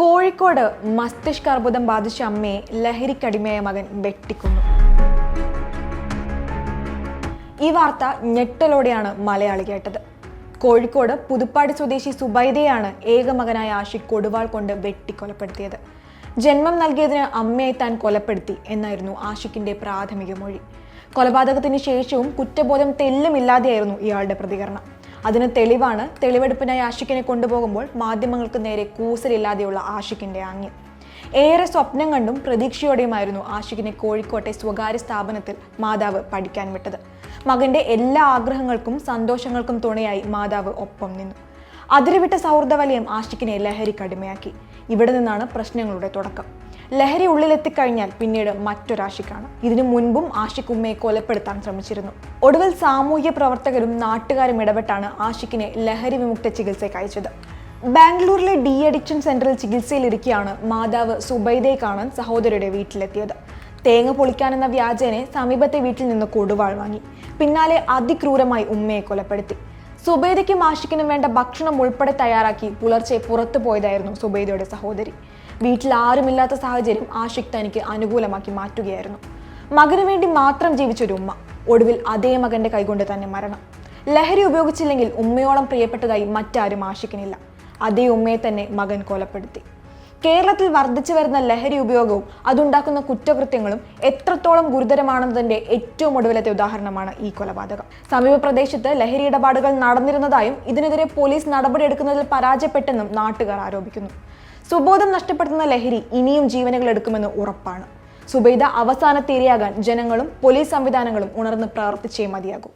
കോഴിക്കോട് മസ്തിഷ്ക അർബുദം ബാധിച്ച അമ്മയെ ലഹരിക്കടിമയായ മകൻ വെട്ടിക്കുന്നു. ഈ വാർത്ത ഞെട്ടലോടെയാണ് മലയാളി കേട്ടത്. കോഴിക്കോട് പുതുപ്പാടി സ്വദേശി സുബൈദയാണ് ഏകമകനായ ആഷിഖ് കൊടുവാൾ കൊണ്ട് വെട്ടിക്കൊലപ്പെടുത്തിയത്. ജന്മം നൽകിയതിന് അമ്മയെ താൻ കൊലപ്പെടുത്തി എന്നായിരുന്നു ആഷിഖിന്റെ പ്രാഥമിക മൊഴി. കൊലപാതകത്തിന് ശേഷവും കുറ്റബോധം തെല്ലുമില്ലാതെയായിരുന്നു ഇയാളുടെ പ്രതികരണം. അതിന് തെളിവാണ് തെളിവെടുപ്പിനായി ആഷിഖിനെ കൊണ്ടുപോകുമ്പോൾ മാധ്യമങ്ങൾക്ക് നേരെ കൂസലില്ലാതെയുള്ള ആഷിഖിന്റെ ആംഗ്യം. ഏറെ സ്വപ്നം കണ്ടും പ്രതീക്ഷയോടെയുമായിരുന്നു ആഷിഖിനെ കോഴിക്കോട്ടെ സ്വകാര്യ സ്ഥാപനത്തിൽ മാതാവ് പഠിക്കാൻ വിട്ടത്. മകന്റെ എല്ലാ ആഗ്രഹങ്ങൾക്കും സന്തോഷങ്ങൾക്കും തുണയായി മാതാവ് ഒപ്പം നിന്നു. അതിരുവിട്ട സൗഹൃദവലയം ആഷിഖിനെ ലഹരിക്കടിമയാക്കി ഇവിടെ നിന്നാണ് പ്രശ്നങ്ങളുടെ തുടക്കം. ലഹരി ഉള്ളിലെത്തിക്കഴിഞ്ഞാൽ പിന്നീട് മറ്റൊരാഷിക്കാണ് ഇതിനു മുൻപും ആഷിഖ് ഉമ്മയെ കൊലപ്പെടുത്താൻ ശ്രമിച്ചിരുന്നു. ഒടുവിൽ സാമൂഹ്യ പ്രവർത്തകരും നാട്ടുകാരും ഇടപെട്ടാണ് ആഷിഖിനെ ലഹരി വിമുക്ത ചികിത്സയ്ക്ക് അയച്ചത്. ബാംഗ്ലൂരിലെ ഡി അഡിക്ഷൻ സെന്ററിൽ ചികിത്സയിലിരിക്കെയാണ് മാതാവ് സുബൈദയെ കാണാൻ സഹോദരിയുടെ വീട്ടിലെത്തിയത്. തേങ്ങ പൊളിക്കാനെന്ന വ്യാജേനെ സമീപത്തെ വീട്ടിൽ നിന്ന് കൊടുവാൾ വാങ്ങി. പിന്നാലെ അതിക്രൂരമായി ഉമ്മയെ കൊലപ്പെടുത്തി. സുബൈദയ്ക്കും ആഷിക്കിനും വേണ്ട ഭക്ഷണം ഉൾപ്പെടെ തയ്യാറാക്കി പുലർച്ചെ പുറത്തു പോയതായിരുന്നു സുബൈദയുടെ സഹോദരി. വീട്ടിൽ ആരുമില്ലാത്ത സാഹചര്യം ആഷിഖ് തനിക്ക് അനുകൂലമാക്കി മാറ്റുകയായിരുന്നു. മകനു വേണ്ടി മാത്രം ജീവിച്ചൊരു ഉമ്മ ഒടുവിൽ അതേ മകന്റെ കൈകൊണ്ട് തന്നെ മരണം. ലഹരി ഉപയോഗിച്ചില്ലെങ്കിൽ ഉമ്മയോളം പ്രിയപ്പെട്ടതായി മറ്റാരും ആഷിക്കിനില്ല. അതേ ഉമ്മയെ തന്നെ മകൻ കൊലപ്പെടുത്തി. കേരളത്തിൽ വർദ്ധിച്ചു വരുന്ന ലഹരി ഉപയോഗവും അതുണ്ടാക്കുന്ന കുറ്റകൃത്യങ്ങളും എത്രത്തോളം ഗുരുതരമാണെന്നതിന്റെ ഏറ്റവും ഒടുവിലത്തെ ഉദാഹരണമാണ് ഈ കൊലപാതകം. സമീപ പ്രദേശത്ത് ലഹരി ഇടപാടുകൾ നടന്നിരുന്നതായും ഇതിനെതിരെ പോലീസ് നടപടിയെടുക്കുന്നതിൽ പരാജയപ്പെട്ടെന്നും നാട്ടുകാർ ആരോപിക്കുന്നു. സുബോധം നഷ്ടപ്പെടുത്തുന്ന ലഹരി ഇനിയും ജീവനുകൾ എടുക്കുമെന്ന് ഉറപ്പാണ്. സുബൈദ അവസാനത്തെ ഇരയാകാൻ ജനങ്ങളും പോലീസ് സംവിധാനങ്ങളും ഉണർന്ന് പ്രവർത്തിച്ചേ മതിയാകൂ.